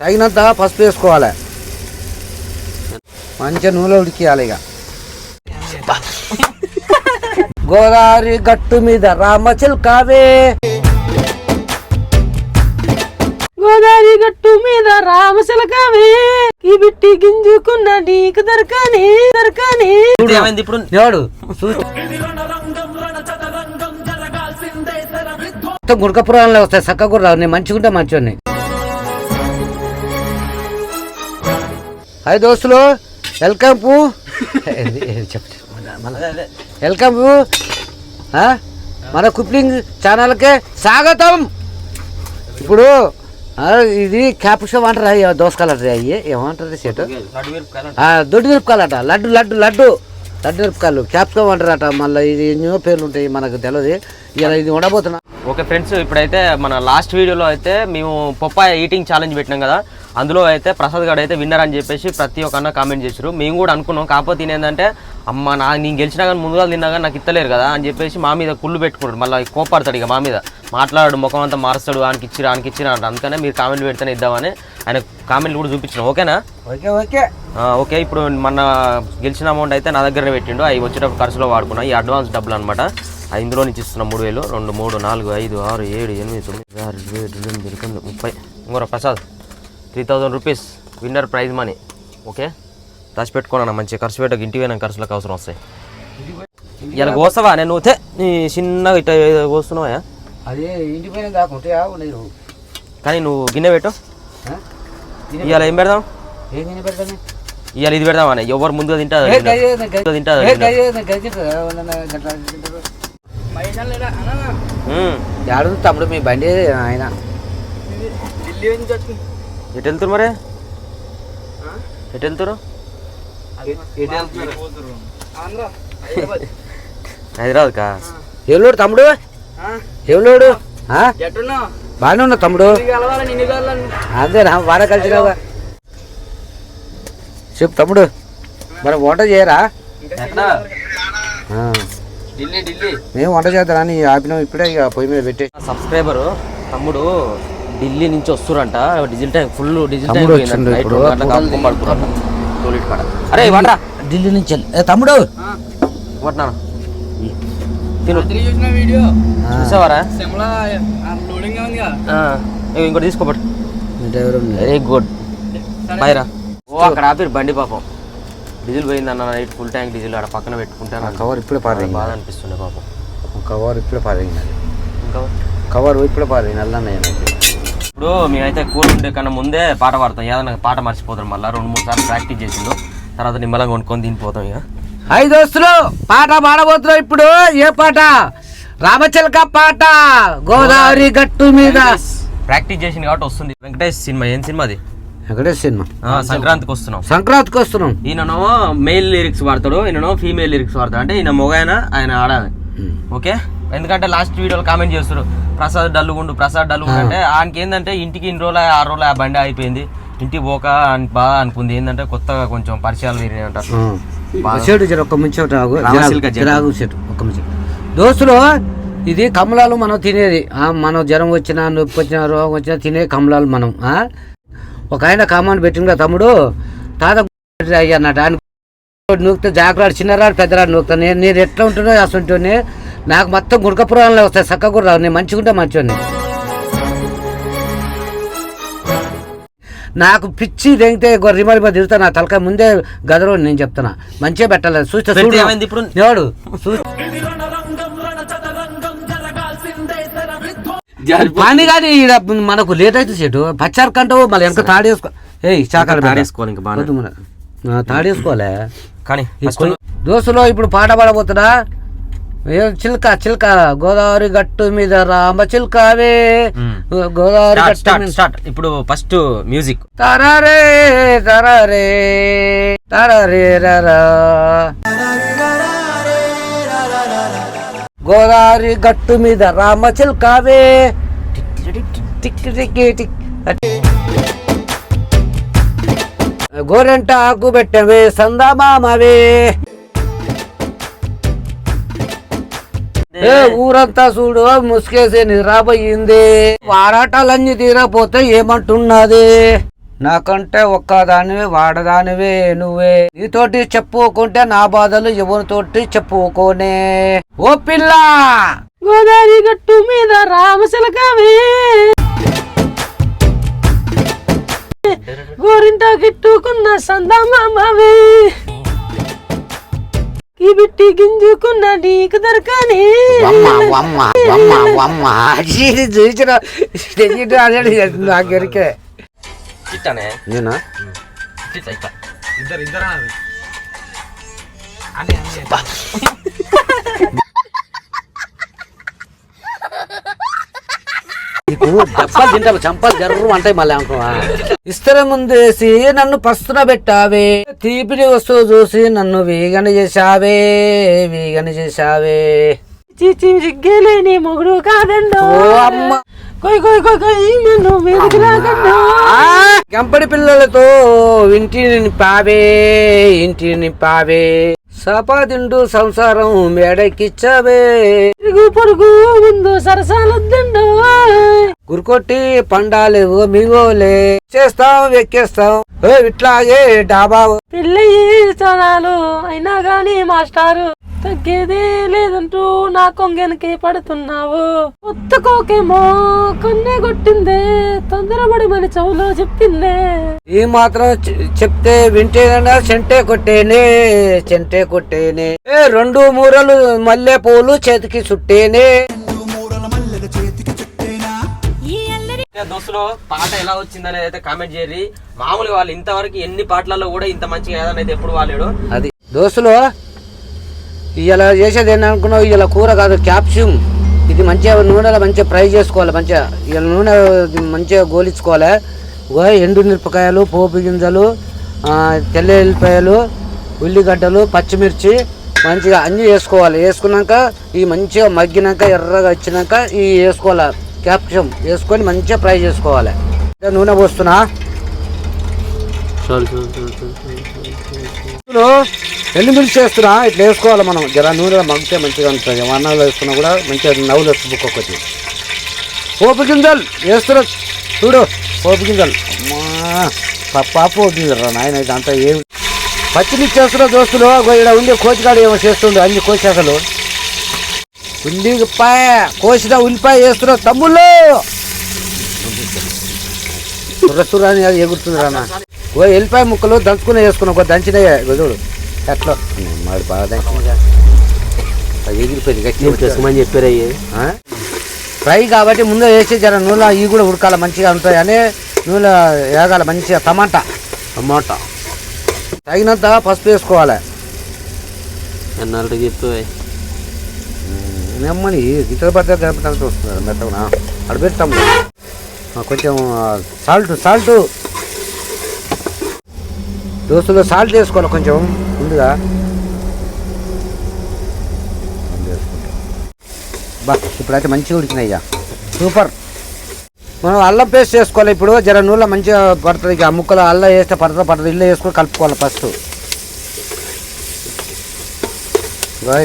తగినంత పసుపు వేసుకోవాలి. మంచిగా నూనె ఉడికియాలి ఇక. గోదావరి గట్టు మీద రామచిల్కావే గోదావరి గట్టు మీద రామశిలకావే ఈ బిట్టి గింజుకున్న నీకు దొరకని దొరకని. ఏమైంది ఇప్పుడు? ఎవడు? మొత్తం గుడకపురాణంలో వస్తాయి చక్క కూడా నేను మంచిగుంటే మంచివాడిని హాయ్ దోస్తులు వెల్కమ్ పు. వెల్కమ్ పు? మన కుకింగ్ ఛానల్కే స్వాగతం. ఇప్పుడు ఇది క్యాప్షమ్ అంటారా దోసకాయలు అయ్యి ఏమంటారు సెట్? దొడ్డు మిరపకాయలట లడ్డు లడ్డు లడ్డు. లడ్డు మిరపకాయలు క్యాప్సికమ్ అంటారట మళ్ళీ ఇది ఎన్నో పేర్లు ఉంటాయి మనకు తెలియదు ఇలా ఇది ఉండబోతున్నా. ఓకే ఫ్రెండ్స్ ఇప్పుడైతే మన లాస్ట్ వీడియోలో అయితే మేము పొప్పాయ ఈటింగ్ ఛాలెంజ్ పెట్టినాం కదా. అందులో అయితే ప్రసాద్ గారు అయితే విన్నర్ అని చెప్పేసి ప్రతి ఒక్క అన్న కామెంట్ చేశారు మేము కూడా అనుకున్నాం. కాకపోతే ఏంటంటే అమ్మ నా నేను గెలిచినా కానీ ముందుగా తిన్నా కానీ నాకు ఇత్తలేరు కదా అని చెప్పేసి మా మీద కుళ్ళు పెట్టుకుంటాడు మళ్ళీ కోపాడతాడు ఇక మా మీద. మాట్లాడు ముఖం అంతా మారుస్తాడు. ఆయనకి ఇచ్చిరా ఆయనకి ఇచ్చిరా అంట అందుకనే మీరు కామెంట్ పెడితేనే ఇద్దామని ఆయన కామెంట్లు కూడా చూపించినాం. ఓకేనా? Okay okay. ఓకే. ఇప్పుడు మన గెలిచిన అమౌంట్ అయితే నా దగ్గరనే పెట్టిండు. అవి వచ్చేటప్పుడు ఖర్చులో వాడుకున్నా. ఈ అడ్వాన్స్ డబ్బులు అనమాట ఇందులో నుంచి ఇస్తున్నాం మూడు వేలు. రెండు మూడు నాలుగు ఐదు ఆరు ఏడు ఎనిమిది తొమ్మిది ఆరు ఏడు ఎనిమిది ముప్పై. ఇంకోరా Prasad. Three thousand rupees winner prize money okay దాచి పెట్టుకోనా మంచి ఖర్చు పెట్టక ఇంటికి పోయినా ఖర్చులకు అవసరం వస్తాయి. ఇలా కోస్తావా? నేను నువ్వు తే, నీ చిన్నగా ఇట్లా కోస్తున్నావా? అదే ఇంటి పైన కాకుంటే కానీ నువ్వు గిన్నె పెట్టు. ఇవాళ ఏం పెడదాం? ఏం తిని పెడతాను? ఇవాళ ఇది పెడదామని ఎవరు ముందుగా తింటారా? తింటారు? యాడు తమ్ముడు మీ బండి ఆయన. ఎటు వెళ్తురు మరి ఎటు వెళ్తురు హైదరాబాద్ కా ఎవలోడు తమ్ముడు? ఆ? బాగానే ఉన్నా తమ్ముడు. అదేనా వాడ కలిసినావా చెప్పు తమ్ముడు. మరి వంట చేయరా. మేము వంట చేద్దాం అని ఆపినాం ఇప్పుడే ఇక పొయ్యి మీద పెట్టి సబ్స్క్రైబర్ తమ్ముడు ఢిల్లీ నుంచి వస్తురంట డిజిల్ ట్యాంక్ ఫుల్ డిజిల్ పోయిందంట. నైట్. రెండు గంటలకు కాడ. అరే వాటరా ఢిల్లీ నుంచి ఏ తమ్ముడు! తిను. చూసావారా? ఇంకోటి ఉన్నాడు. Very good. బైరా ఓ అక్కడ ఆపిరు బండి పాపం. డీజిల్ పోయిందన్న నైట్ ఫుల్ ట్యాంక్ డీజిల్ ఆడ పక్కన పెట్టుకుంటే ఆ నాకు కవర్ ఇప్పుడే పారైంది బాధ అనిపిస్తుండే పాపం. కవర్ ఇప్పుడే పారైంది ఇంకా. కవర్ ఇప్పుడే పారైంది అల్లన్నయ్య నాకు. ఇప్పుడు మేమైతే కూల్ ఉండే కన్నా ముందే పాట పాడతాం. ఏదైనా పాట మర్చిపోతాం. మళ్ళీ రెండు మూడు సార్లు ప్రాక్టీస్ చేసిండు. తర్వాత నిమ్మలంగా కొనుక్కొని తినిపోతాం ఇక. హాయ్ దోస్తులు పాట పాడబోతున్నాం ఇప్పుడు. ఏ పాట? రామచిలక పాట. గోదావరి గట్టు మీద. ప్రాక్టీస్ చేసింది కాబట్టి వస్తుంది. వెంకటేష్ సినిమా. ఏం సినిమా అది? ఎక్కడే సినిమా. సంక్రాంతికి వస్తున్నాం. సంక్రాంతికి వస్తున్నాం. ఈయననేమో మెయిల్ లిరిక్స్ వాడతాడు. ఈయనో ఫీమేల్ లిరిక్స్ వాడతాడు. అంటే ఈయన మొగైన ఆయన ఆడాలి. ఓకే? ఎందుకంటే లాస్ట్ వీడియోలో కామెంట్ చేస్తారు ప్రసాద్ డల్లుగుండు ప్రసాద్ డల్లుగుండు అంటే ఆయనకి ఏంటంటే ఇంటికి ఇన్ని రోజులు ఆరు రోజులు ఆ బండి అయిపోయింది ఇంటికి పోక అని బాగా అనుకుంది. ఏంటంటే కొత్తగా కొంచెం పరిచయాలు తీరినాయి అంటారు. చెడు ఒక్క చెట్టు ఒక్క ముంచి దోస్తులు ఇది కమలాలు మనం తినేది. ఆ, మనం జ్వరం వచ్చినా నొప్పి వచ్చినా రోగం వచ్చినా తినే కమలాలు మనం? ఒక ఆయన కామాన్ పెట్టింది కదా తమ్ముడు. తాత అయ్యా అన్నట్టు ఆయన నూకుతే జాగ్రత్త చిన్నరాడు పెద్దరాడు నూకుతా నేను నేను ఎట్లా ఉంటున్నా అసలు నాకు మొత్తం గుడకపురాణంలో వస్తాయి. చక్క కూడా రావు. నేను మంచిగా ఉంటే మంచివాడిని. నాకు పిచ్చి దెంగితే రిమల్ మీద తిరుగుతా నా తలకాయ ముందే గదరు నేను చెప్తున్నా. మంచిగా పెట్టాలి చూస్తే చూడు. పని కానీ మనకు లేట్ అయితే చెట్టు పచ్చారు కంటావు మళ్ళీ వెనక తాడేసుకో ఏయ్ చాకాలు తాడేసుకోవాలి ఇంకా బాగా తాడేసుకోలే కానీ దోస్తులో ఇప్పుడు పాట పాడబోతున్నా చిల్క చిల్క గోదావరి గట్టు మీద రామ చిల్కావే. గోదావరి గట్టు స్టార్ట్ మీద. స్టార్ట్. ఇప్పుడు ఫస్ట్ మ్యూజిక్. తరరే తరరే తరరే రరా. గోదావరి గట్టు మీద రామ చిల్కావే. టిక్ టిక్ టిక్ గోరెంట ఆకు పెట్టవే సందమామవే ఏ. ఊరంతా చూడు ముసుకేసి నిద్రపోయింది వారాటాలన్నీ తీరపోతే ఏమంటున్నది? నాకంటే ఒక్కదానివే వాడదానివే నువ్వే. నీతోటి చెప్పుకుంటే నా బాధలు ఎవరితోటి చెప్పుకోనే. ఓ పిల్ల! గోదావరి గట్టు మీద రామశిలకవే. గోరింట గిట్టుకున్న సందమామవే. ఈ బిట్టి గింజుకున్న నీకు దొరకని. చూసిన నాకు ఎరికే ఇట్లానే నేనా? ఇద్దరు ఇద్దరు నీకు దెబ్బలు తింటావు చంపలు జర్రు అంటాయి మళ్ళీ అనుకున్నా ఇస్తర ముందేసి నన్ను పస్తున పెట్టావే. తీపిడి వస్తువు చూసి నన్ను వీగని చేశావే వీగని చేశావే. చీచి సిగ్గేలేని మొగుడు కాదండో. కొయ్ కొయ్ కొయ్ కొయ్ నన్ను మీదకి గంపడి పిల్లలతో ఇంటిని నింపావే ఇంటిని నింపావే. సపాదిండు సంసారం మేడకిచ్చావే. ఇరుగు పొరుగు ముందు సరసాలొద్దండో. గురుకొట్టి పండాలేవు మీవోలే. చేస్తాం వెక్కేస్తాం. ఇట్లాగే డాబా. పెళ్ళయి చాలు అయినా గాని మాస్టారు. తగ్గేదే లేదంటూ నా కొంగెనకి పడుతున్నావు. ఒత్తుకోకేమో కొన్నే కొట్టిందే తొందరపడి మన చెవులో చెప్పిందే. ఈ మాత్రం చెప్తే వింటేనా చెంటే కొట్టేనే చెంటే కొట్టేనే. ఏ రెండు మూరలు మల్లె పూలు చేతికి చుట్టేనే. దోస్తులు పాట ఎలా వచ్చిందనేది అయితే కామెంట్ చేయరి మామూలుగా వాళ్ళు ఇంతవరకు ఎన్ని పాటలలో కూడా ఇంత మంచిగా ఏదనేది ఎప్పుడు వాడాడు అది. దోస్తులు ఇలా చేసేది ఏంటనుకున్నావు ఇలా కూర కాదు క్యాప్సియం ఇది మంచిగా నూనెలో మంచిగా ఫ్రై చేసుకోవాలి మంచిగా. ఇలా నూనె మంచిగా గోలించుకోవాలి. ఎండు మిరపకాయలు పోపు గింజలు తెల్ల ఎల్లిపాయలు ఉల్లిగడ్డలు పచ్చిమిర్చి మంచిగా అన్నీ వేసుకోవాలి. వేసుకున్నాక ఈ మంచిగా మగ్గినాక ఎర్రగా వచ్చినాక ఈ వేసుకోవాలి? క్యాప్సియం వేసుకొని మంచిగా ఫ్రై చేసుకోవాలి. ఇదే నూనె పోస్తున్నా. ఇందులో ఎండుమిర్చి చేస్తున్నా? ఇట్లా వేసుకోవాలి మనం. జర నూనె మగ్గితే మంచిగా ఉంటుంది. అన్నాలు వేసుకున్నా కూడా మంచిగా నవ్వులు వస్తుంది బుక్ ఒకటి పోపు గింజలు వేస్తున్నా. చూడు పోపు గింజలు. అమ్మా పప్పా పోపు గింజలు రా నాయన ఇదంతా ఏమి? పచ్చిమిర్చి చేస్తున్నా దోస్తులు. ఇక్కడ ఈడ కోచికాడు ఏమో చేస్తుండే. అన్ని కోసి అసలు. ఉల్లిపాయ కోసిన ఉల్లిపాయ వేస్తున్నా తమ్ముళ్ళు. సురసురాని అది ఎగురుతుంది రానా ఓ ఎల్లిపాయ ముక్కలు దంచుకునే వేసుకున్నా ఒక దంచినయ్యా చూడు. ఎట్లా మాది బాగా దంచినగా అది ఎగిరిపోయింది. గట్టి చెప్పారు ఆ? ఫ్రై కాబట్టి ముందే వేసి జర నూనె ఇవి కూడా ఉడకాలి. మంచిగా ఉంటాయి అని నూనె వేగాలి. మంచిగా టమాటా. టమాటా. తగినంత పసుపు వేసుకోవాలి. ఎన్నాళ్ళు చెప్పు నెమ్మని గిట్టలు పడితే గడపడానికి వస్తుంది. మెత్తగా ఆ, కొంచెం సాల్ట్ సాల్ట్ దోస్తులు సాల్ట్ వేసుకోవాలి కొంచెం. ముందుగా బా ఇప్పుడైతే మంచిగా ఉడికినాయ్యా సూపర్. మనం అల్లం పేస్ట్ చేసుకోవాలి ఇప్పుడు. జర నూనె మంచిగా పడుతుంది ఇక. ఆ ముక్కలు అల్లం వేస్తే పడుతుంది పడుతుంది ఇల్లు వేసుకొని కలుపుకోవాలి ఫస్ట్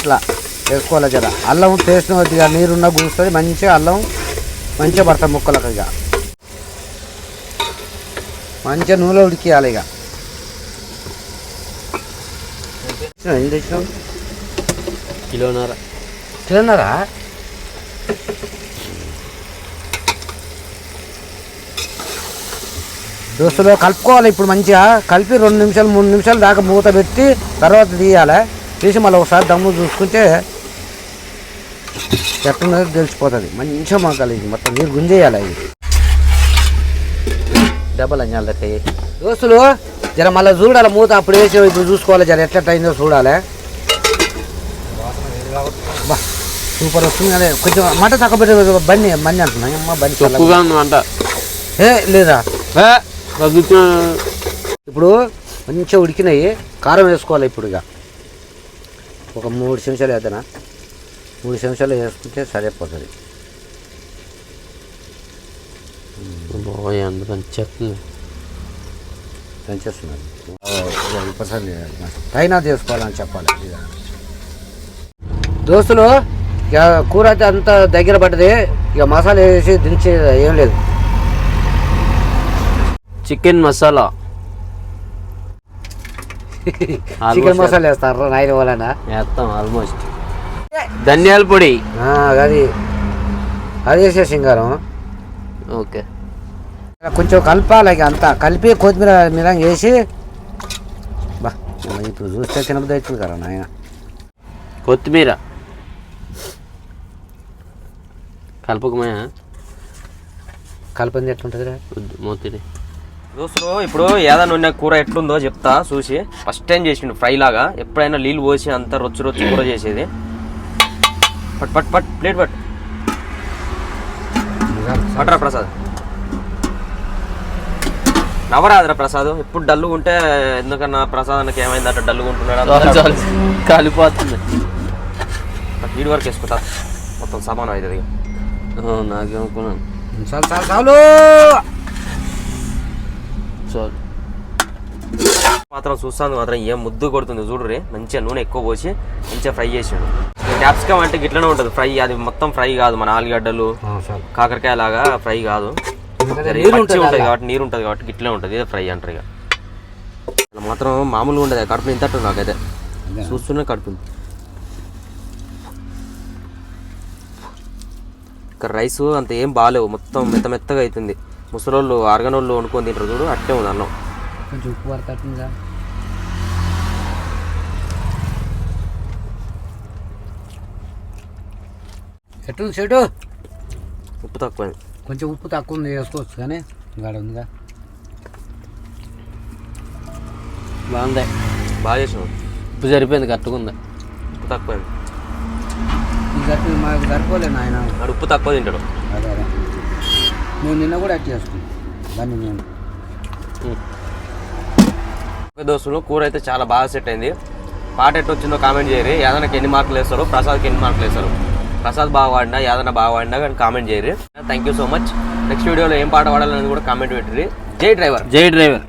ఇట్లా వేసుకోవాలి జర. అల్లం పేస్ట్ ఇక. నీరున్న గురుస్తుంది మంచిగా అల్లం మంచిగా పడుతుంది ముక్కలకు ఇక. మంచిగా నూనె ఉడికియాలి ఇక. ఏం తెచ్చినావు కిలోన్నర కలుపుకోవాలి ఇప్పుడు మంచిగా కలిపి రెండు నిమిషాలు మూడు నిమిషాలు దాకా మూత పెట్టి తర్వాత తీయాలి తీసి మళ్ళీ ఒకసారి దమ్ము చూసుకుంటే ఎట్టున్నది తెలిసిపోతుంది మంచిగా ఇది మొత్తం నీరు గుంజేయాలి ఇది డబ్బలు అయ్యాలి దోస్తులు జర మళ్ళీ చూడాలి మూత అప్పుడు వేసి ఇప్పుడు చూసుకోవాలి జర. ఎట్లా అయిందో చూడాలి? సూపర్ వస్తుంది కానీ కొంచెం మంట తక్కువ పెట్టి బండి బండి అంటున్నా. అమ్మ బండి ఏ లేదా? ఇప్పుడు మంచిగా ఉడికినాయి. కారం వేసుకోవాలి ఇప్పుడు ఇక. ఒక మూడు చెంచాలు వేద్దానా? మూడు చెంచాలు వేసుకుంటే సరిపోతుంది. చెప్తుంది పైన చేసుకోవాలని చెప్పాలి. ఇక. దోస్తులు ఇక కూర అయితే అంత దగ్గర పడ్డది. ఇక మసాలా వేసి దించే ఏం లేదు. చికెన్ మసాలా. చికెన్ మసాలా వేస్తారు? నాయన వాళ్ళనా? వేస్తాం ఆల్మోస్ట్ ధనియాల పొడి. అది. అది వేసే సింగారం. ఓకే. కొంచెం కలపాలి అంతా కలిపి కొత్తిమీర మీద వేసి. బా ఇప్పుడు చూస్తే తినబుద్ధి అవుతుంది కదా నాయన. కొత్తిమీర. కలపకమే? కలపంది ఎట్లుంటుంది మూతిని దోస్తులు ఇప్పుడు ఏదైనా ఉన్న కూర ఎట్లుందో చెప్తా చూసి. ఫస్ట్ టైం చేసిండు ఫ్రై లాగా. ఎప్పుడైనా నీళ్ళు పోసి అంత రొచ్చు రొచ్చు కూర చేసేది. పట్ పట్ పట్ ప్లేట్ పట్. పట్టరా ప్రసాద్. నవరాదురా ప్రసాద్. ఎప్పుడు డల్లుగా ఉంటే ఎందుకన్నా ప్రసాద్ అన్నకి ఏమైందట డల్లుగా ఉంటున్నాడు? కాలిపోతుంది. వీడి వరకు వేసుకుంటా. మొత్తం సమానం అవుతుంది. నాకేమనుకున్నాను చాలు చాలు చాలు. చాలు. మాత్రం చూస్తాను మాత్రం ఏం ముద్దు కొడుతుంది చూడురే మంచిగా నూనె ఎక్కువ పోసి మంచిగా ఫ్రై చేసాడు. క్యాప్సికమ్ అంటే గిట్లనే ఉంటుంది. ఫ్రై అది మొత్తం ఫ్రై కాదు. మన ఆలుగడ్డలు కాకరకాయ లాగా ఫ్రై కాదు. ఉంటుంది. కాబట్టి నీరు ఉంటుంది కాబట్టి గిట్లనే ఉంటుంది ఇదే ఫ్రై అంటారు ఇక. అలా మాత్రం మామూలుగా ఉండదు కడుపు ఇంతట్టు నాకైతే. అంతేనా? చూస్తూనే కడుపు ఇక్కడ రైస్ అంత ఏం బాగాలేవు మొత్తం మెత్త మెత్తగా అవుతుంది ముసలోళ్ళు అరగనోళ్ళు వండుకొని తింటారు చూడు అట్టే ఉంది అన్నం. కొంచెం ఉప్పు పడతాటుందిగా ఎట్టుంది చెడు ఉప్పు తక్కువైంది. కొంచెం ఉప్పు తక్కువ ఉంది వేసుకోవచ్చు కానీ గాడ ఉందిగా. బాగుంది. బాగా చేసినావు. ఉప్పు సరిపోయింది ఉంది. ఉప్పు గట్టి మాకు సరిపోలేదు ఆయన వాడు ఉప్పు తక్కువ తింటాడు. అదే అదే. మేము నిన్న కూడా అట్టి చేసుకున్నాం దాన్ని నేను. దోస్తులు కూర అయితే చాలా బాగా సెట్ అయింది. పాట ఎట్టు వచ్చిందో కామెంట్ చేయరు ఏదైనా ఎన్ని మార్కులు వేస్తారు ప్రసాద్కి ఎన్ని మార్కులు వేస్తారు. ప్రసాద్ బాగా వాడినా ఏదైనా బాగా వాడినా కానీ కామెంట్ చేయరు thank you so much next వీడియోలో ఏం పాట పాడాలనేది కూడా కామెంట్ పెట్టిరి జై డ్రైవర్. జై డ్రైవర్.